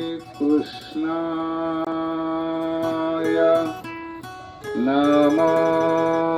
कृष्णाय नमः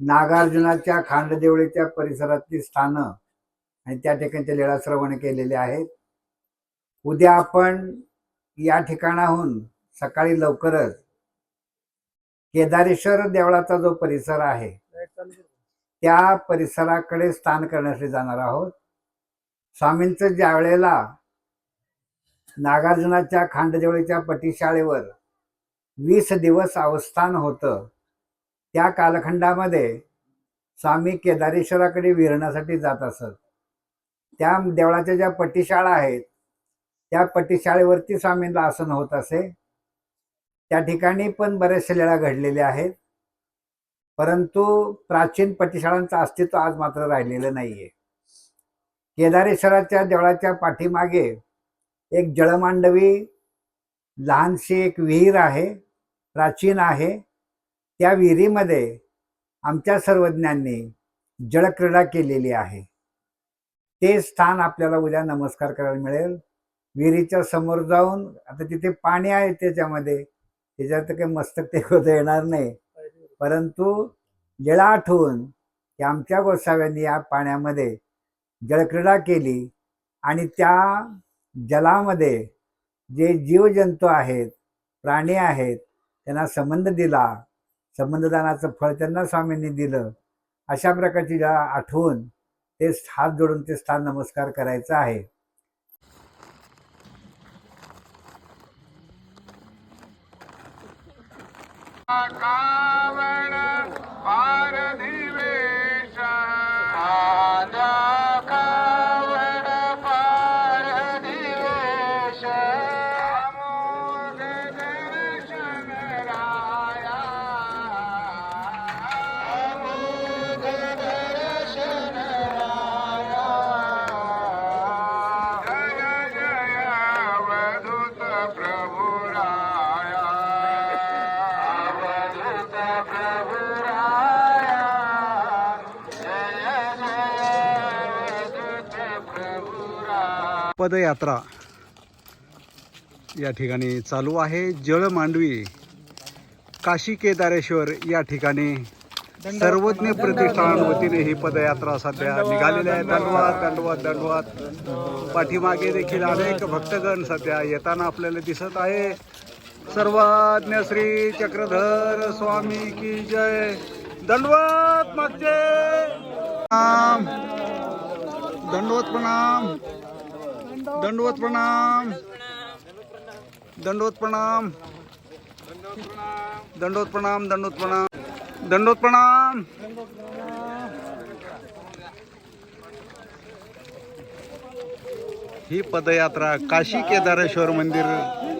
नागार्जुनाच्या खांडदेवळीच्या परिसरातली स्थानं आणि त्या ठिकाणचे लीळाश्रवण केलेले आहेत. उद्या आपण या ठिकाणाहून सकाळी लवकरच केदारेश्वर देवळाचा जो परिसर आहे त्या परिसराकडे स्थान करण्यासाठी जाणार आहोत. स्वामींचं ज्या वेळेला नागार्जुनाच्या खांडदेवळीच्या पटीशाळेवर वीस दिवस अवस्थान होतं त्या कालखंडामध्ये स्वामी केदारेश्वराकडे विरण्यासाठी जात असत. त्या देवळाच्या ज्या पटीशाळा आहेत त्या पट्टीशाळेवरती स्वामींना आसन होत असे. त्या ठिकाणी पण बऱ्याचशा लीळा घडलेल्या आहेत. परंतु प्राचीन पट्टीशाळांचं अस्तित्व आज मात्र राहिलेलं नाहीये. केदारेश्वराच्या देवळाच्या पाठीमागे एक जळमांडवी लहानशी एक विहीर आहे प्राचीन आहे. त्या विहिरीमध्ये आमच्या सर्वज्ञांनी जलक्रीडा केलेली आहे. ते स्थान आपल्याला उद्या नमस्कार करायला मिळेल. विहिरीच्या समोर जाऊन आता तिथे पाणी आहे त्याच्यामध्ये त्याच्यात तर काही मस्तक ते होता येणार नाही. परंतु जळा आठवून की आमच्या गोसाव्यांनी या पाण्यामध्ये जलक्रीडा केली आणि त्या जलामध्ये जे जीवजंतू आहेत प्राणी आहेत त्यांना संबंध दिला. संबंधदानाचं फळ त्यांना स्वामींनी दिलं. अशा प्रकारची ज्या आठवून ते हात जोडून ते स्थान नमस्कार करायचं आहे. कावण पदयात्रा या ठिकाणी चालू आहे. जळमांडवी काशी केदारेश्वर या ठिकाणी सर्वज्ञ प्रतिष्ठान वतीने ही पदयात्रा सध्या निघालेली आहे. दंडवाद दंडवाद दंडवाद पाठीमागे देखील अनेक भक्तगण सध्या येताना आपल्याला दिसत आहे. सर्वज्ञ श्री चक्रधर स्वामी की जय. दंडवत मागचे. दंडवत प्रणाम. दंडवत प्रणाम. दंडवत प्रणाम. दंडवत प्रणाम दंडवत प्रणाम. दंडवत प्रणाम. ही पदयात्रा काशी केदारेश्वर मंदिर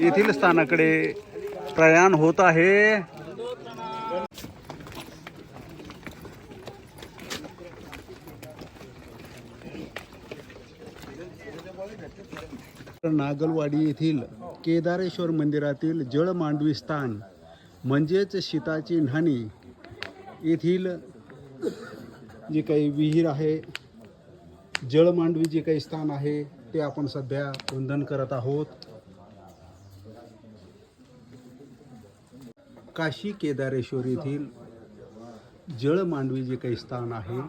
येथील स्थानाकडे प्रयाण होत आहे. नागलवाडी येथील केदारेश्वर मंदिरातील जळमांडवी स्थान म्हणजेच शीताची न्हाणी येथील जे काही विहीर आहे जळमांडवी जे काही स्थान आहे ते आपण सध्या वंदन करत आहोत. काशी केदारेश्वर येथील जळमांडवी जे काही स्थान आहे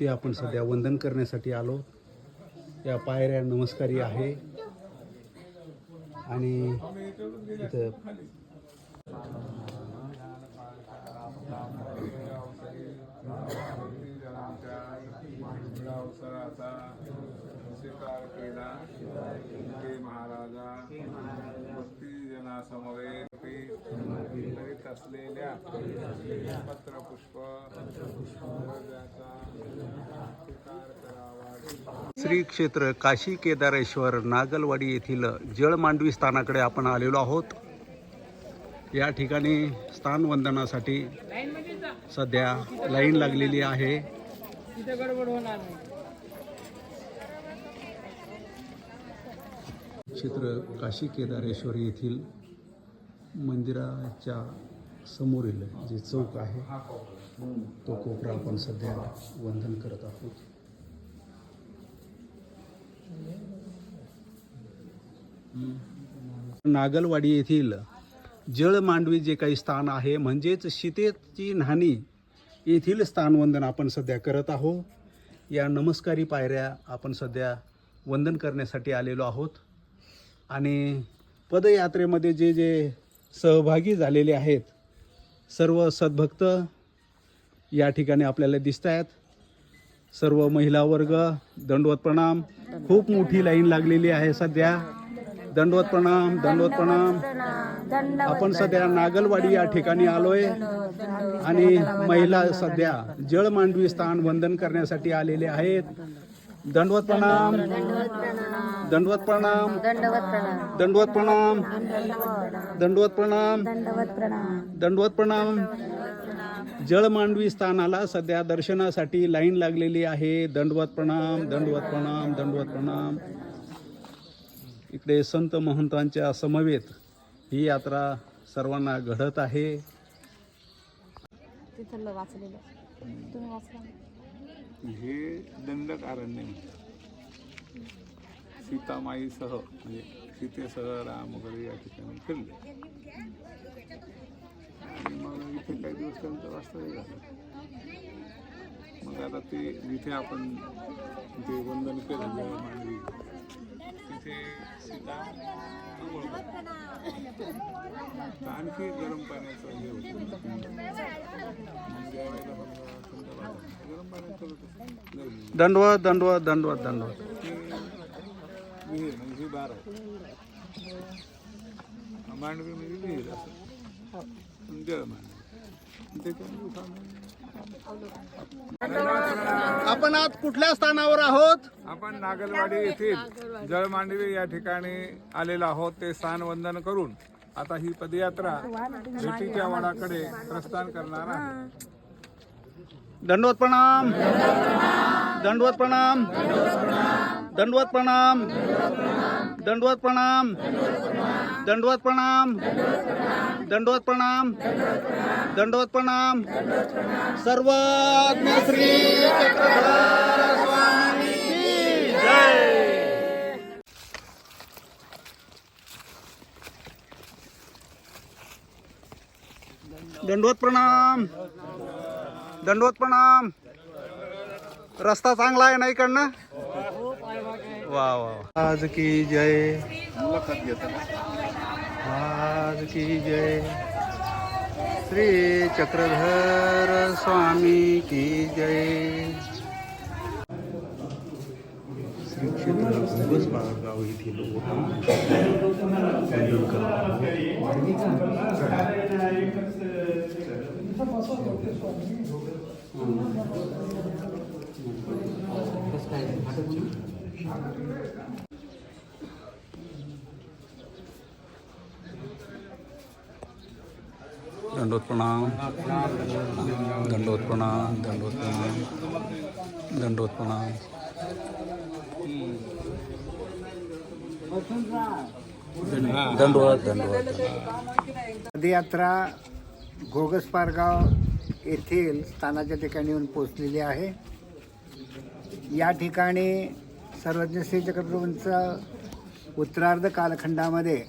ते आपण सध्या वंदन करण्यासाठी आलो. या पायऱ्या नमस्कारी आहे. आणि इथं अवसराचा स्वीकार केला ते महाराजा भक्ती जनासमवेत करीत असलेल्या पत्रपुष्प द्रव्याचा स्वीकार श्री क्षेत्र काशी केदारेश्वर नागलवाडी येथील जळ मांडवी स्थानाकडे आपण आलेलो आहोत. या ठिकाणी स्थानवंदनासाठी सध्या लाईन लागलेली आहे. क्षेत्र काशी केदारेश्वर येथील मंदिराच्या समोरील जे चौक आहे तो कोपरा आपण सध्या वंदन करत आहोत. नागलवाडी येथील जळ मांडवी जे काही स्थान आहे म्हणजेच शितेची न्हाणी येथील स्थानवंदन आपण सध्या करत आहोत. या नमस्कारी पायऱ्या आपण सध्या वंदन करण्यासाठी आलेलो आहोत. आणि पदयात्रेमध्ये जे जे सहभागी झालेले आहेत सर्व सद्भक्त या ठिकाणी आपल्याला दिसत आहेत सर्व महिला वर्ग दंडवत प्रणाम. खूप मोठी लाईन लागलेली आहे सध्या. दंडवत प्रणाम दंडवत प्रणाम. आपण सध्या नागलवाडी या ठिकाणी आलोय. आणि महिला सध्या जळ मांडवी स्थान वंदन करण्यासाठी आलेले आहेत. दंडवत प्रणाम. दंडवत प्रणाम. दंडवत प्रणाम. दंडवत प्रणाम. दंडवत प्रणाम. दंडवत प्रणाम दंडवत प्रणाम जळ मांडवी स्थानाला सध्या दर्शनासाठी लाईन लागलेली आहे. दंडवत प्रणाम दंडवत प्रणाम दंडवत प्रणाम. इकडे संत महंतांच्या समवेत ही यात्रा सर्वांना घडत आहे. तिथलं वाचलेलं. तुम्ही वाचलं? हे दंडकारण्य म्हणतात सीतामाईसह म्हणजे सीतेसह राम वगैरे या ठिकाणी फिरले. दिवस त्यांचं वास्तव्य झालं मग आता ते जिथे आपण ते वंदन केलं मांडवी तिथे सीता. तर आणखी गरम पाण्याचं हे होतं. ज्यावेळेला वाजलं, गरम दंडवत दंडवत दंडवत ते विहीर म्हणजे ही बार मांडवी म्हणजे विहीर असं. जळ मांडवी. आपण आज कुठल्या स्थानावर आहोत? आपण नागलवाडी येथील जळमांडवी या ठिकाणी आलेलो आहोत. ते स्थान वंदन करून आता ही पदयात्रा भेटीच्या वडाकडे प्रस्थान करणार आहे. दंडवत प्रणाम. दंडवत प्रणाम. दंडवत प्रणाम. दंडवत प्रणाम. दंडवत प्रणाम. दंडवत प्रणाम. दंडवत प्रणाम. सर्व श्री दंडवत प्रणाम. दंडवत प्रणाम. रस्ता चांगला आहे ना इकडनं? वा वा आज की जय. आज की जय. श्री चक्रधर स्वामी की जय. श्री क्षेत्र भोगस बाळगाव येथील वंदन करत दंडोत प्रणाम दंडोत प्रणाम दंडोत प्रणाम दंडोत। प्रणाम दंडवत दंडवत पदयात्रा घोगसपारगाव येथील स्थानाच्या ठिकाणी येऊन पोचलेली आहे. या ठिकाणी सर्वज्ञ श्री चक्रप्रभूंचा उत्तरार्ध कालखंडामध्ये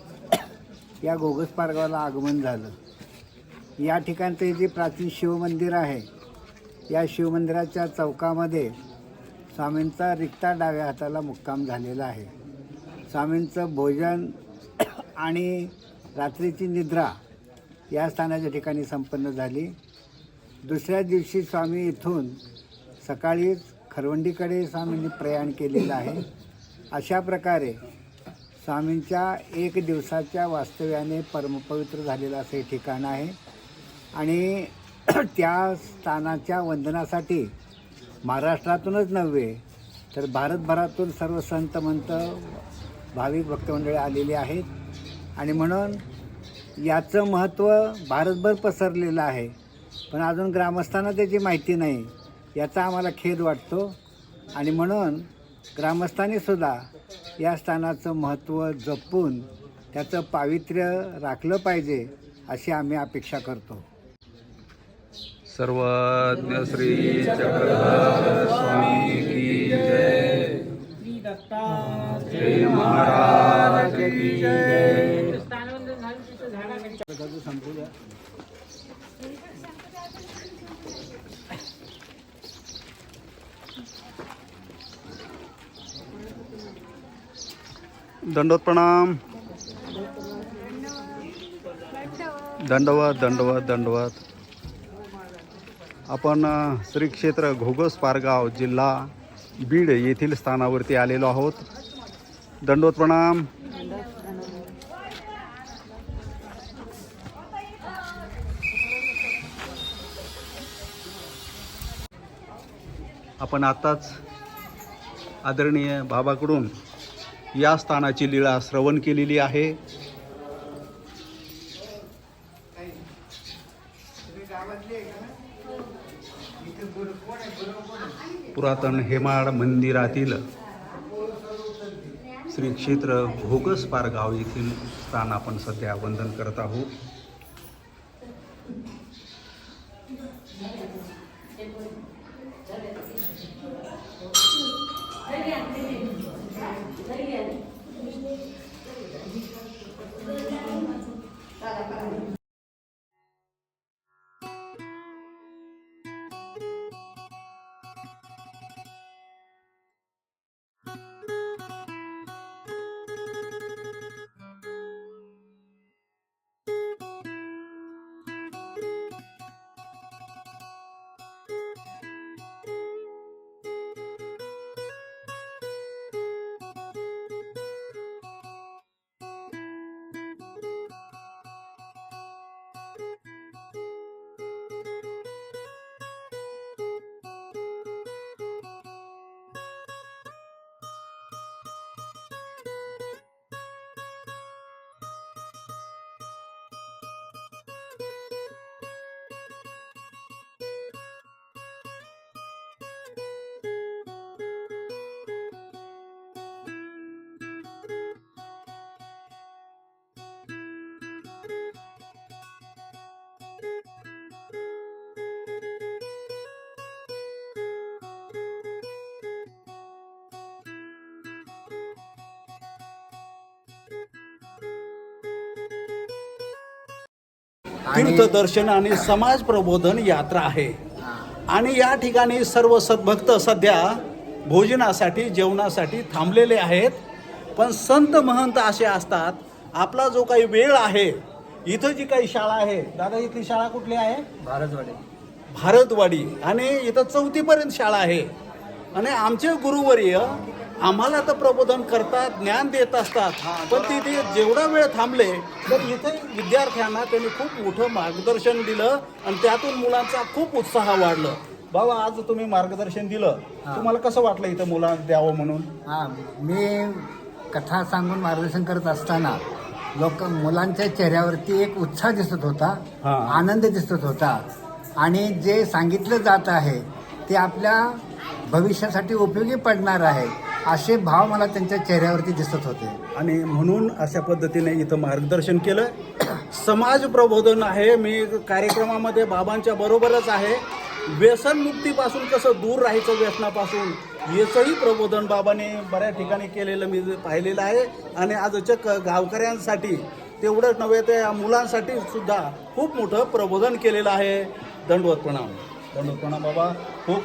या गोगस पारगावाला आगमन झालं. या ठिकाणचं जे प्राचीन शिवमंदिर आहे या शिवमंदिराच्या चौकामध्ये स्वामींचा रिक्ता डाव्या हाताला मुक्काम झालेला आहे. स्वामींचं भोजन आणि रात्रीची निद्रा या स्थानाच्या ठिकाणी संपन्न झाली. दुसऱ्या दिवशी स्वामी इथून सकाळीच खरवंडीकडे स्वामींनी प्रयाण केलेलं आहे. अशा प्रकारे स्वामींच्या एक दिवसाच्या वास्तव्याने परमपवित्र झालेलं असं हे ठिकाण आहे. आणि त्या स्थानाच्या वंदनासाठी महाराष्ट्रातूनच नव्हे तर भारतभरातून सर्व संत मंत भाविक भक्तमंडळी आलेली आहेत. आणि म्हणून याचं महत्त्व भारतभर पसरलेलं आहे. पण अजून ग्रामस्थांना त्याची माहिती नाही. याचा आम्हाला खेद वाटतो. आणि म्हणून ग्रामस्थांनी सुद्धा या स्थानाचं महत्त्व जपून त्याचं पावित्र्य राखलं पाहिजे अशी आम्ही अपेक्षा करतो. सर्वज्ञ श्री चक्रधर स्वामी की जय. श्री महाराज की जय. दंडवत प्रणाम दंडवत दंडवत दंडवत। आपण श्री क्षेत्र घोगस पारगाव जिल्हा बीड येथील स्थानावरती आलेलो आहोत. दंडवत प्रणाम आपण आत्ताच आदरणीय बाबाकडून या स्थानाची लीळा श्रवण केलेली आहे. पुरातन हेमाड मंदिरातील श्री क्षेत्र घोगस पारगाव येथील स्थान आपण सध्या वंदन करत आहोत. Very good. तीर्थदर्शन आणि समाज प्रबोधन यात्रा आहे. आणि या ठिकाणी सर्व सद्भक्त सध्या भोजनासाठी जेवणासाठी थांबलेले आहेत. पण संत महंत असे असतात आपला जो काही वेळ आहे इथं जी काही शाळा आहे दादा इथली शाळा कुठली आहे? भारतवाडी. भारतवाडी. आणि इथं चौथीपर्यंत शाळा आहे. आणि आमचे गुरुवर्य आम्हाला तर प्रबोधन करतात ज्ञान देत असतात. पण तिथे जेवढा वेळ थांबले तर इथे विद्यार्थ्यांना त्यांनी खूप मोठं मार्गदर्शन दिलं आणि त्यातून मुलांचा खूप उत्साह वाढलं. बाबा आज तुम्ही मार्गदर्शन दिलं. तुम्हाला कसं वाटलं इथं मुलांना द्यावं म्हणून? हां मी कथा सांगून मार्गदर्शन करत असताना लोक मुलांच्या चेहऱ्यावरती एक उत्साह दिसत होता. आनंद दिसत होता. आणि जे सांगितलं जात आहे ते आपल्या भविष्यासाठी उपयोगी पडणार आहे असे भाव मला त्यांच्या चेहऱ्यावरती दिसत होते. आणि म्हणून अशा पद्धतीने इथं मार्गदर्शन केलं. समाज प्रबोधन आहे मी कार्यक्रमामध्ये बाबांच्या बरोबरच आहे. व्यसनमुक्तीपासून कसं दूर राहायचं व्यसनापासून याचंही प्रबोधन बाबांनी बऱ्याच ठिकाणी केलेलं मी पाहिलेलं आहे. आणि आज चक्क गावकऱ्यांसाठी तेवढंच नव्हे ते या मुलांसाठी सुद्धा खूप मोठं प्रबोधन केलेलं आहे. दंडवत प्रणाम. दंडवत प्रणाम बाबा. खूप